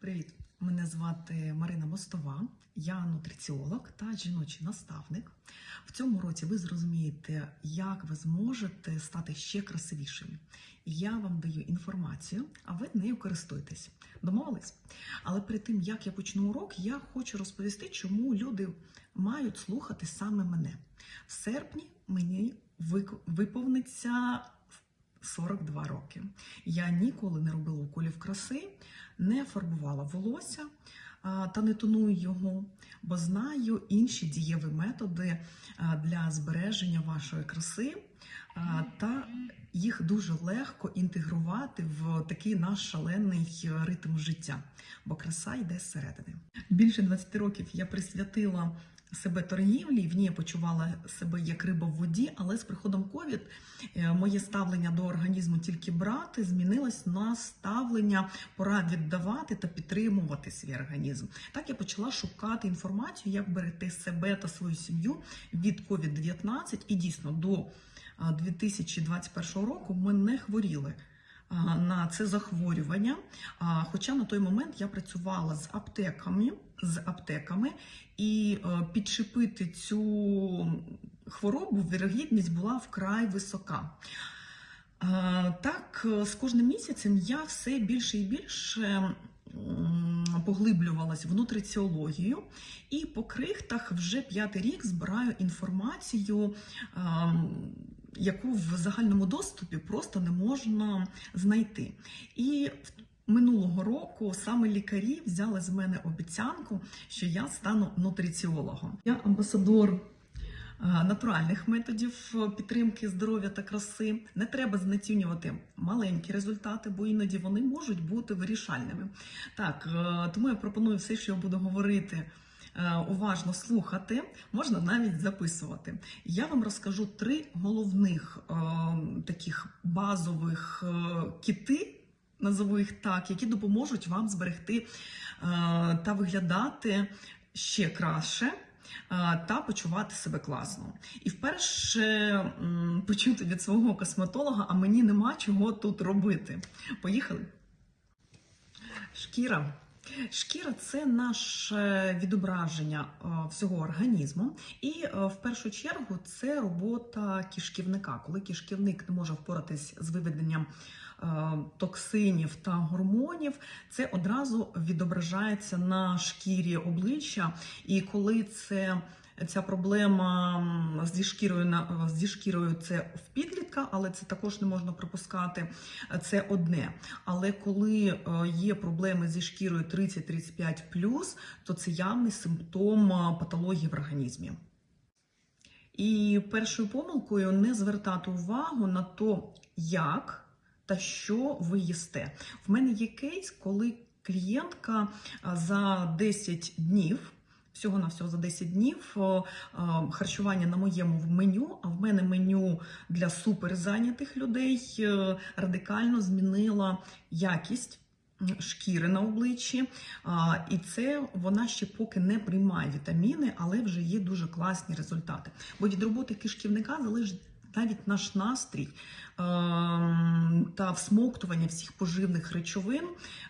Привіт! Мене звати Марина Мостова, я нутриціолог та жіночий наставник. В цьому році ви зрозумієте, як ви зможете стати ще красивішими. Я вам даю інформацію, а ви нею користуєтесь. Домовились? Але перед тим як я почну урок, я хочу розповісти, чому люди мають слухати саме мене. В серпні мені виповниться 42 роки. Я ніколи не робила уколів краси, не фарбувала волосся та не тоную його, бо знаю інші дієві методи для збереження вашої краси, та їх дуже легко інтегрувати в такий наш шалений ритм життя, бо краса йде зсередини. Більше 20 років я присвятила себе торгівлі, в ній почувала себе як риба в воді, але з приходом ковід е, моє ставлення до організму тільки брати змінилось на ставлення пора віддавати та підтримувати свій організм. Так я почала шукати інформацію, як берегти себе та свою сім'ю від COVID-19 і дійсно до 2021 року ми не хворіли на це захворювання. Хоча на той момент я працювала з аптеками, з аптеками, і е, підчепити цю хворобу вірогідність була вкрай висока. Так, е, з кожним місяцем я все більше і більше поглиблювалась в нутриціологію, і по крихтах вже п'ятий рік збираю інформацію, яку в загальному доступі просто не можна знайти. І минулого року саме лікарі взяли з мене обіцянку, що я стану нутриціологом. Я амбасадор е, натуральних методів е, підтримки здоров'я та краси. Не треба знецінювати маленькі результати, бо іноді вони можуть бути вирішальними. Так, е, тому я пропоную все, що я буду говорити. Е, Уважно слухати, можна навіть записувати. Я вам розкажу три головних е, таких базових е, кіти, назову їх так, які допоможуть вам зберегти та виглядати ще краще. Та почувати себе класно. І вперше почути від свого косметолога, а мені нема чого тут робити. Поїхали. Шкіра. Шкіра це наше відображення е, всього організму, і е, в першу чергу це робота кишківника. Коли кишківник не може впоратись з виведенням е, токсинів та гормонів, це одразу відображається на шкірі обличчя. І коли це Ця проблема зі шкірою зі шкірою це в підлітка, але це також не можна пропускати. Це одне. Але коли е, є проблеми зі шкірою 30-35+, то це явний симптом е, патології в організмі. І першою помилкою не звертати увагу на то, як та що ви їсте. В мене є кейс, коли клієнтка за 10 днів. Всього на всього за 10 днів харчування на моєму меню, а в мене меню для суперзайнятих людей е, радикально змінила якість шкіри на обличчі. І це вона ще поки не приймає вітаміни, але вже є дуже класні результати. Бо від роботи кишківника залежить навіть наш настрій ем, та всмоктування всіх поживних речовин,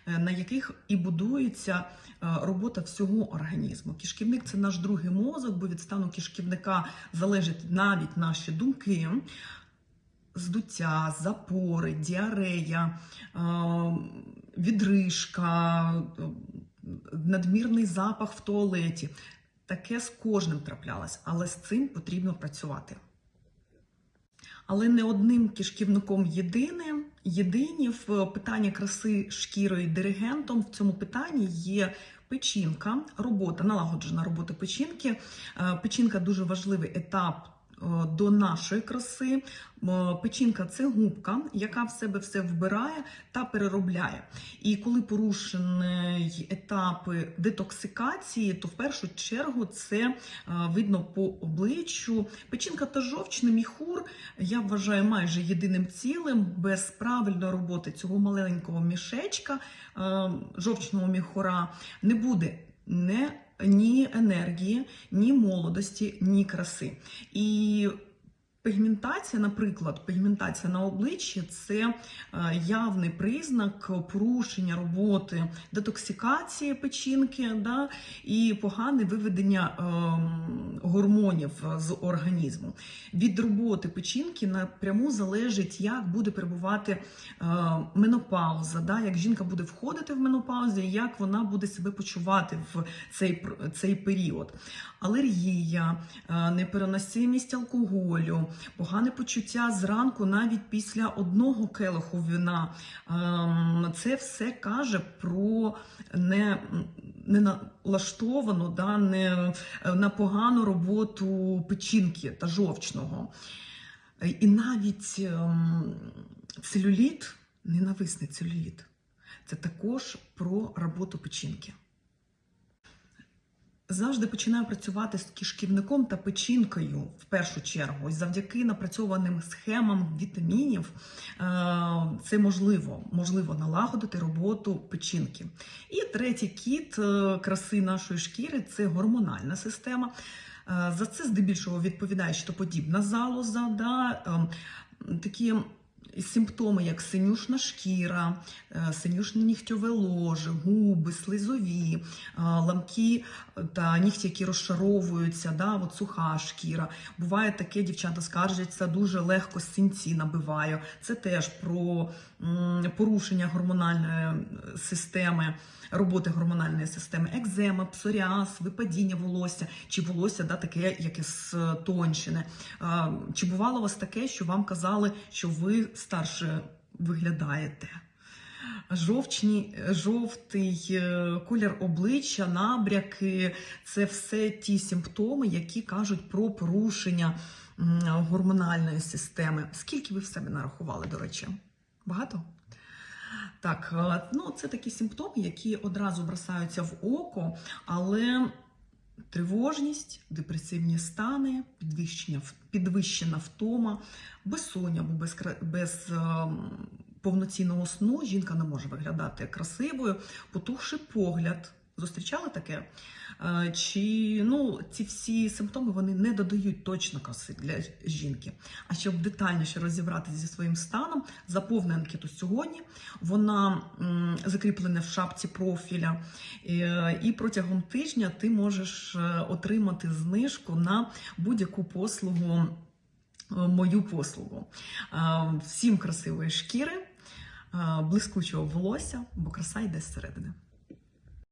е, на яких і будується е, робота всього організму. Кишківник це наш другий мозок, бо від стану кишківника залежать навіть наші думки. Здуття, запори, діарея, е, відрижка, е, надмірний запах в туалеті. Таке з кожним траплялось, але з цим потрібно працювати. Але не одним кишківником єдиним. Єдині в питанні краси шкірою диригентом в цьому питанні є печінка, робота, налагоджена робота печінки. Е, Печінка дуже важливий етап до нашої краси. Печінка це губка, яка в себе все вбирає та переробляє. І коли порушені етапи детоксикації, то в першу чергу це е, видно по обличчю. Печінка та жовчний міхур я вважаю майже єдиним цілим. Без правильної роботи цього маленького мішечка е, жовчного міхура не буде не ні енергії, ні молодості, ні краси. І Пігментація, наприклад, пігментація на обличчі це е, явний признак порушення роботи детоксикації печінки да, і погане виведення ем, гормонів з організму. Від роботи печінки напряму залежить, як буде перебувати е, менопауза, да, як жінка буде входити в менопаузу, як вона буде себе почувати в цей, цей період. Алергія, е, непереносимість алкоголю, погане почуття зранку навіть після одного келиху вина. Ем, Це все каже про не, неналаштовану, да, не, на погану роботу печінки та жовчного. І навіть ем, целюліт, ненависний целюліт, це також про роботу печінки. Завжди починаю працювати з кишківником та печінкою в першу чергу. І завдяки напрацьованим схемам вітамінів е, це можливо, можливо налагодити роботу печінки. І третій кіт е, краси нашої шкіри це гормональна система. Е, За це здебільшого відповідає щитоподібна залоза, да, ем, такі симптоми, як синюшна шкіра, е, синюшне нігтьове ложе, губи, слизові, е, ламки та нігті, які розшаровуються, да, от суха шкіра. Буває таке, дівчата скаржаться, дуже легко синці набиваю. Це теж про порушення гормональної е, системи. Роботи гормональної системи, екзема, псоріаз, випадіння волосся, чи волосся да, таке якесь е, тончене. Чи бувало у вас таке, що вам казали, що ви старше виглядаєте? Жовчні, жовтий е, колір обличчя, набряки це все ті симптоми, які кажуть про порушення гормональної системи. Скільки ви в себе нарахували, до речі? Багато? Так, е, ну це такі симптоми, які одразу бросаються в око, але тривожність, депресивні стани, підвищення, підвищена втома, безсоння або без, без ем, повноцінного сну жінка не може виглядати красивою, потухший погляд. Зустрічали таке? Е, Чи ну ці всі симптоми вони не додають точно краси для жінки. А щоб детальніше розібратися зі своїм станом, заповни анкету сьогодні. Вона закріплена в шапці профіля, Е, і протягом тижня ти можеш е, отримати знижку на будь-яку послугу, мою послугу. Всім красивої шкіри, блискучого волосся, бо краса йде зсередини.